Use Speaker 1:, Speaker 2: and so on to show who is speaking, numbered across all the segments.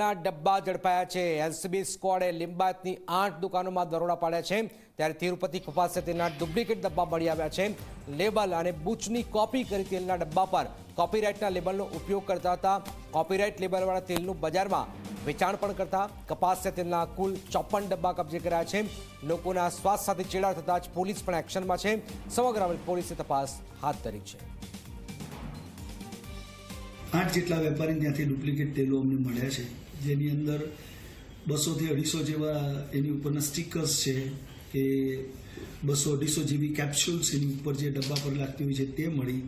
Speaker 1: ના ડબ્બા ઝડપાયા છે. એલસીબી સ્કોડે લિંબાયતની આઠ દુકાનોમાં દરોડા પાડ્યા છે. ત્યારે તિરુપતિ કપાસ તેના ડુપ્લિકેટ ડબ્બા મળી આવ્યા છે. લેબલ અને બુચની કોપી કરી તેલના ડબ્બા પર કોપીરાઇટના લેબલનો ઉપયોગ કરતા હતા. કોપીરાઇટ લેબલવાળા તેલનું બજારમાં વેચાણ પણ કરતા કપાસ તેલના કુલ ચોપન ડબ્બા કબજે કર્યા છે. લોકોના શ્વાસ સાથે ચેડા થતા જ પોલીસ પણ એક્શનમાં છે. સમગ્ર પોલીસે તપાસ હાથ ધરી છે.
Speaker 2: આઠ જેટલા વેપારી ત્યાંથી ડુપ્લિકેટ તેલો અમને મળ્યા છે. જેની અંદર બસોથી અઢીસો જેવા એની ઉપરના સ્ટીકર્સ છે કે બસો અઢીસો જેવી કેપ્સ્યુલ્સ એની ઉપર જે ડબ્બા પર લાગતી હોય છે તે મળી.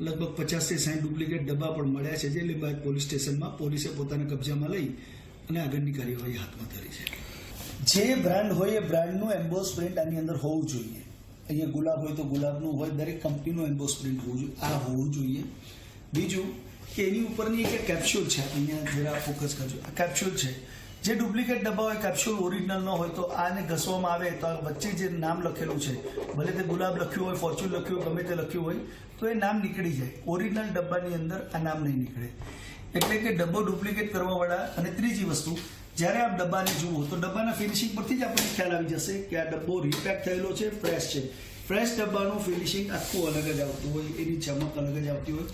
Speaker 2: લગભગ પચાસથી સાઠ ડુપ્લિકેટ ડબ્બા પણ મળ્યા છે જે લીંબાયત પોલીસ સ્ટેશનમાં પોલીસે પોતાના કબજામાં લઈ અને આગળની કાર્યવાહી હાથમાં ધરી છે. જે બ્રાન્ડ હોય એ બ્રાન્ડનું એમ્બોસ પ્રિન્ટ આની અંદર હોવું જોઈએ. અહીંયા ગુલાબ હોય તો ગુલાબનું હોય, દરેક કંપનીનું એમ્બોસ પ્રિન્ટ હોવું જોઈએ. આ હોવું જોઈએ. બીજું કે એની ઉપરની એક કેપ્સ્યુલ છે. અહીંયા જરા ફોકસ કરજો. આ કેપ્સ્યુલ છે. જે ડુપ્લિકેટ ડબ્બા હોય કેપ્સ્યુલ ઓરિજિનલ ન હોય તો આને ઘસવામાં આવે તો વચ્ચે જે નામ લખેલું છે, ભલે તે ગુલાબ લખ્યું હોય ફોર્ચ્યુન લખ્યું હોય, ગમે તે લખ્યું હોય, તો એ નામ નીકળી જાય. ઓરિજિનલ ડબ્બાની અંદર આ નામ નહીં નીકળે. એટલે કે ડબ્બો ડુપ્લિકેટ કરવાવાળા અને ત્રીજી વસ્તુ, જ્યારે આપ ડબ્બાને જુઓ, તો ડબ્બાના ફિનિશિંગ પરથી જ આપણને ખ્યાલ આવી જશે કે આ ડબ્બો રીપેક થયેલો છે ફ્રેશ છે. ફ્રેશ ડબ્બાનું ફિનિશિંગ આખું અલગ જ આવતું હોય, એની ચમક અલગ જ આવતી હોય.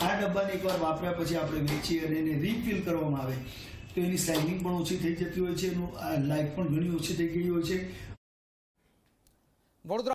Speaker 2: આ ડબ્બાને એકવાર વાપર્યા પછી આપણે વેચીએ અને એને રીફિલ કરવામાં આવે. તો એની સાઇનિંગ પણ ઓછી થઈ જતી હોય છે, એનું લાઈફ પણ ઘણી ઓછી થઈ ગઈ હોય છે.
Speaker 1: વડોદરા